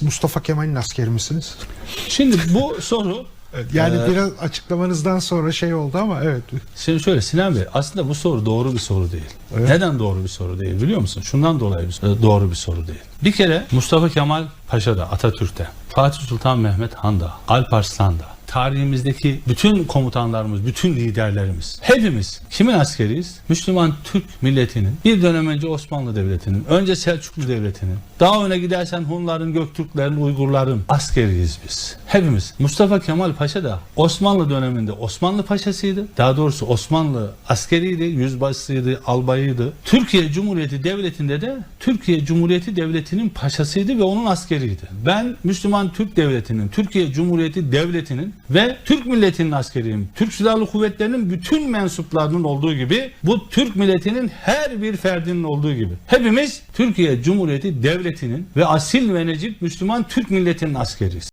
Siz Mustafa Kemal'in askeri misiniz? Şimdi bu soru Yani Ee, biraz açıklamanızdan sonra şey oldu ama evet. Şimdi şöyle Sinan Bey aslında bu soru doğru bir soru değil. Evet. Neden doğru bir soru değil biliyor musun? Şundan dolayı bir- doğru bir soru değil. Bir kere Mustafa Kemal Paşa'da Atatürk'te, Fatih Sultan Mehmet Han'da, Alparslan'da, tarihimizdeki bütün komutanlarımız, bütün liderlerimiz, hepimiz kimin askeriyiz? Müslüman Türk milletinin, bir dönem önce Osmanlı Devleti'nin, önce Selçuklu Devleti'nin, daha öne gidersen Hunların, Göktürklerin, Uygurların askeriyiz biz. Hepimiz. Mustafa Kemal Paşa da Osmanlı döneminde Osmanlı Paşasıydı. Daha doğrusu Osmanlı askeriydi, yüzbaşısıydı, albayıydı. Türkiye Cumhuriyeti Devleti'nde de Türkiye Cumhuriyeti Devleti'nin paşasıydı ve onun askeriydi. Ben Müslüman Türk Devleti'nin, Türkiye Cumhuriyeti Devleti'nin ve Türk milletinin askeriyim. Türk Silahlı Kuvvetleri'nin bütün mensuplarının olduğu gibi bu Türk milletinin her bir ferdinin olduğu gibi. Hepimiz Türkiye Cumhuriyeti Devleti'nin ve asil ve necip Müslüman Türk milletinin askeriyiz.